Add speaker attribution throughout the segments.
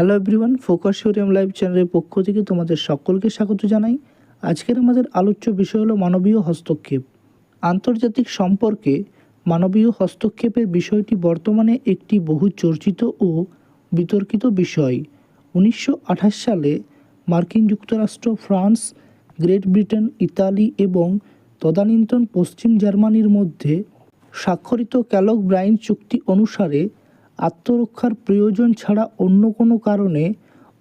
Speaker 1: Hello everyone focus ইউরিয়াম live চ্যানেলের পক্ষ থেকে তোমাদের সকলকে স্বাগত জানাই। আজকের আমাদের আলোচ্য বিষয় হলো মানবীয় হস্তক্ষেপ। আন্তর্জাতিক সম্পর্কে মানবীয় হস্তক্ষেপের বিষয়টি বর্তমানে একটি বহু চর্চিত ও বিতর্কিত বিষয়। উনিশশো আঠাশ সালে মার্কিন যুক্তরাষ্ট্র, ফ্রান্স, গ্রেট ব্রিটেন, ইতালি এবং তদানীন্তন পশ্চিম জার্মানির মধ্যে স্বাক্ষরিত ক্যালক ব্রাইন চুক্তি অনুসারে আত্মরক্ষার প্রয়োজন ছাড়া অন্য কোনো কারণে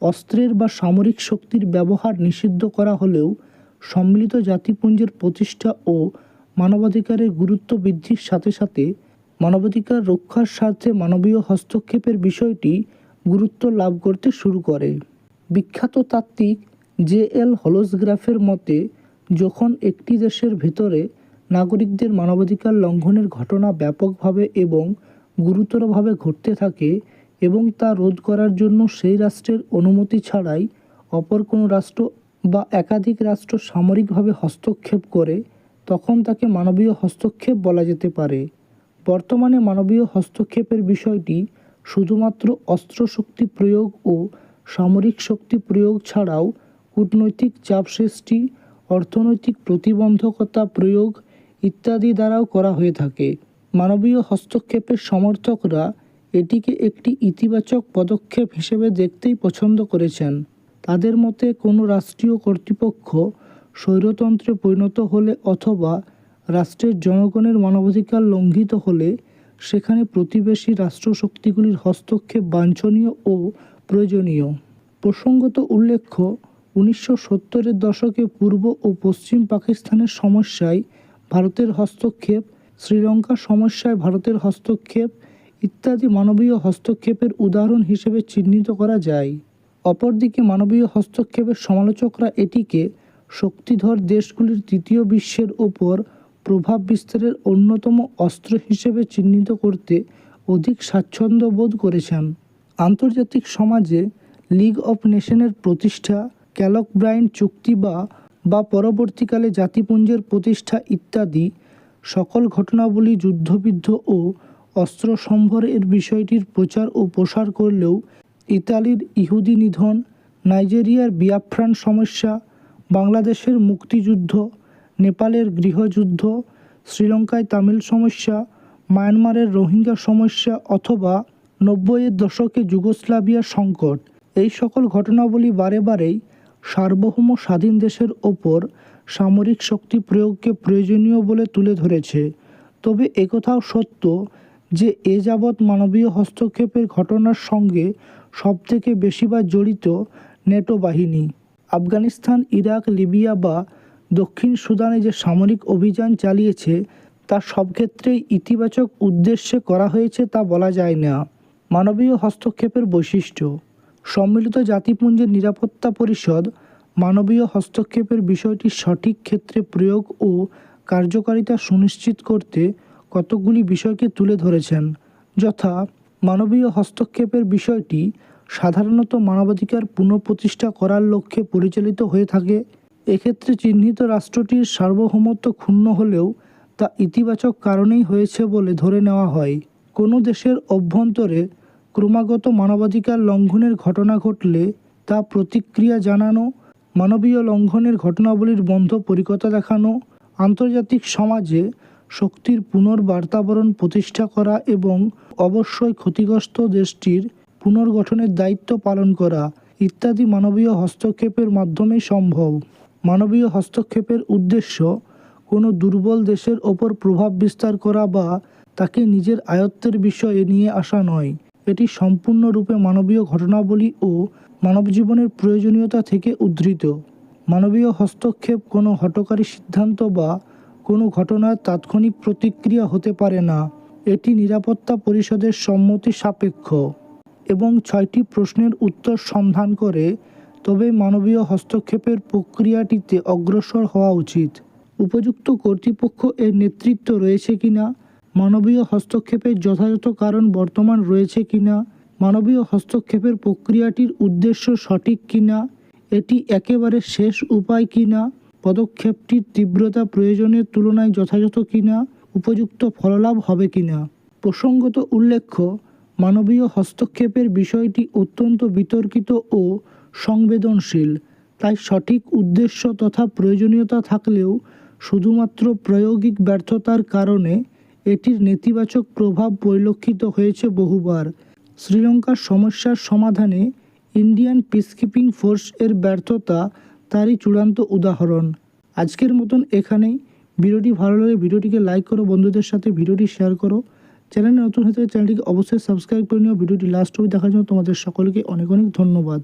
Speaker 1: অস্ত্রের বা সামরিক শক্তির ব্যবহার নিষিদ্ধ করা হলেও সম্মিলিত জাতিপুঞ্জের প্রতিষ্ঠা ও মানবাধিকারের গুরুত্ব বৃদ্ধির সাথে সাথে মানবাধিকার রক্ষার স্বার্থে মানবীয় হস্তক্ষেপের বিষয়টি গুরুত্ব লাভ করতে শুরু করে। বিখ্যাত তাত্ত্বিক জে এল হলোসগ্রাফের মতে, যখন একটি দেশের ভেতরে নাগরিকদের মানবাধিকার লঙ্ঘনের ঘটনা ব্যাপকভাবে এবং গুরুতরভাবে ঘটতে থাকে এবং তা রোধ করার জন্য সেই রাষ্ট্রের অনুমতি ছাড়াই অপর কোনো রাষ্ট্র বা একাধিক রাষ্ট্র সামরিকভাবে হস্তক্ষেপ করে, তখন তাকে মানবীয় হস্তক্ষেপ বলা যেতে পারে। বর্তমানে মানবীয় হস্তক্ষেপের বিষয়টি শুধুমাত্র অস্ত্রশক্তি প্রয়োগ ও সামরিক শক্তি প্রয়োগ ছাড়াও কূটনৈতিক চাপ সৃষ্টি অর্থনৈতিক প্রতিবন্ধকতা প্রয়োগ ইত্যাদি দ্বারাও করা হয়ে থাকে। মানবীয় হস্তক্ষেপের সমর্থকরা এটিকে একটি ইতিবাচক পদক্ষেপ হিসেবে দেখতেই পছন্দ করেছেন। তাদের মতে কোনো রাষ্ট্রীয় কর্তৃপক্ষ স্বৈরতন্ত্রে পরিণত হলে অথবা রাষ্ট্রের জনগণের মানবাধিকার লঙ্ঘিত হলে সেখানে প্রতিবেশী রাষ্ট্রশক্তিগুলির হস্তক্ষেপ বাঞ্ছনীয় ও প্রয়োজনীয়। প্রসঙ্গত উল্লেখ্য, উনিশশো সত্তরের দশকে পূর্ব ও পশ্চিম পাকিস্তানের সমস্যায় ভারতের হস্তক্ষেপ শ্রীলঙ্কা সমস্যায় ভারতের হস্তক্ষেপ, ইত্যাদি মানবীয় হস্তক্ষেপের উদাহরণ হিসেবে চিহ্নিত করা যায়। অপরদিকে মানবীয় হস্তক্ষেপের সমালোচকরা এটিকে শক্তিধর দেশগুলির তৃতীয় বিশ্বের ওপর প্রভাব বিস্তারের অন্যতম অস্ত্র হিসেবে চিহ্নিত করতে অধিক স্বাচ্ছন্দ্য বোধ করেছেন। আন্তর্জাতিক সমাজে লিগ অফ নেশনের প্রতিষ্ঠা, ক্যালক ব্রাইন চুক্তি বা বা পরবর্তীকালে জাতিপুঞ্জের প্রতিষ্ঠা ইত্যাদি সকল ঘটনাবলী যুদ্ধবিদ্ধ ও অস্ত্র সম্ভরের বিষয়টির প্রচার ও প্রসার করলেও ইতালির ইহুদি নিধন, নাইজেরিয়ার বিয়াফ্রান সমস্যা, বাংলাদেশের মুক্তিযুদ্ধ, নেপালের গৃহযুদ্ধ, শ্রীলঙ্কায় তামিল সমস্যা, মায়ানমারের রোহিঙ্গা সমস্যা অথবা নব্বইয়ের দশকে যুগোস্লাভিয়ার সংকট, এই সকল ঘটনাবলী বারে বারেই সার্বভৌম স্বাধীন দেশের ওপর সামরিক শক্তি প্রয়োগকে প্রয়োজনীয় বলে তুলে ধরেছে। তবে একথাও সত্য যে এ যাবৎ মানবীয় হস্তক্ষেপের ঘটনার সঙ্গে সবথেকে বেশিবার জড়িত নেটো বাহিনী। আফগানিস্তান, ইরাক, লিবিয়া বা দক্ষিণ সুদানে যে সামরিক অভিযান চালিয়েছে, তা সব ক্ষেত্রেই ইতিবাচক উদ্দেশ্যে করা হয়েছে তা বলা যায় না। মানবীয় হস্তক্ষেপের বৈশিষ্ট্য। সম্মিলিত জাতিপুঞ্জের নিরাপত্তা পরিষদ মানবীয় হস্তক্ষেপের বিষয়টি সঠিক ক্ষেত্রে প্রয়োগ ও কার্যকারিতা সুনিশ্চিত করতে কতকগুলি বিষয়কে তুলে ধরেছেন। যথা, মানবীয় হস্তক্ষেপের বিষয়টি সাধারণত মানবাধিকার পুনঃপ্রতিষ্ঠা করার লক্ষ্যে পরিচালিত হয়ে থাকে। এক্ষেত্রে চিহ্নিত রাষ্ট্রটির সার্বভৌমত্ব ক্ষুণ্ণ হলেও তা ইতিবাচক কারণেই হয়েছে বলে ধরে নেওয়া হয়। কোনো দেশের অভ্যন্তরে ক্রমাগত মানবাধিকার লঙ্ঘনের ঘটনা ঘটলে তা প্রতিক্রিয়া জানানো মানবীয় লঙ্ঘনের ঘটনাবলীর বন্ধ পরিকতা দেখানো, আন্তর্জাতিক সমাজে শক্তির পুনর্বার্তাবরণ প্রতিষ্ঠা করা এবং অবশ্যই ক্ষতিগ্রস্ত দেশটির পুনর্গঠনের দায়িত্ব পালন করা ইত্যাদি মানবীয় হস্তক্ষেপের মাধ্যমেই সম্ভব। মানবীয় হস্তক্ষেপের উদ্দেশ্য কোনো দুর্বল দেশের ওপর প্রভাব বিস্তার করা বা তাকে নিজের আয়ত্তের বিষয়ে নিয়ে আসা নয়। এটি সম্পূর্ণরূপে মানবীয় ঘটনাবলী ও মানবজীবনের প্রয়োজনীয়তা থেকে উদ্ধৃত। মানবীয় হস্তক্ষেপ কোনো হটকারী সিদ্ধান্ত বা কোনো ঘটনার তাৎক্ষণিক প্রতিক্রিয়া হতে পারে না। এটি নিরাপত্তা পরিষদের সম্মতি সাপেক্ষ এবং ছয়টি প্রশ্নের উত্তর সন্ধান করে, তবে মানবীয় হস্তক্ষেপের প্রক্রিয়াটিতে অগ্রসর হওয়া উচিত। উপযুক্ত কর্তৃপক্ষ এর নেতৃত্ব রয়েছে কিনা? মানবীয় হস্তক্ষেপের যথাযথ কারণ বর্তমান রয়েছে কিনা? মানবীয় হস্তক্ষেপের প্রক্রিয়াটির উদ্দেশ্য সঠিক কিনা, এটি একেবারে শেষ উপায় কিনা, পদক্ষেপটির তীব্রতা প্রয়োজনের তুলনায় যথাযথ কিনা, উপযুক্ত ফললাভ হবে কিনা। প্রসঙ্গত উল্লেখ্য, মানবীয় হস্তক্ষেপের বিষয়টি অত্যন্ত বিতর্কিত ও সংবেদনশীল, তাই সঠিক উদ্দেশ্য তথা প্রয়োজনীয়তা থাকলেও শুধুমাত্র প্রায়োগিক ব্যর্থতার কারণে এটির নেতিবাচক প্রভাব পরিলক্ষিত হয়েছে বহুবার। শ্রীলঙ্কার সমস্যার সমাধানে ইন্ডিয়ান পিসকিপিং ফোর্স এর ব্যর্থতা তারই চূড়ান্ত উদাহরণ। আজকের মতন এখানেই। ভিডিওটি ভালো লাগে ভিডিওটিকে লাইক করো, বন্ধুদের সাথে ভিডিওটি শেয়ার করো। চ্যানেলে নতুন থাকলে চ্যানেলটিকে অবশ্যই সাবস্ক্রাইব করে নিও। ভিডিওটি লাস্ট অবধি দেখার জন্য তোমাদের সকলকে অনেক অনেক ধন্যবাদ।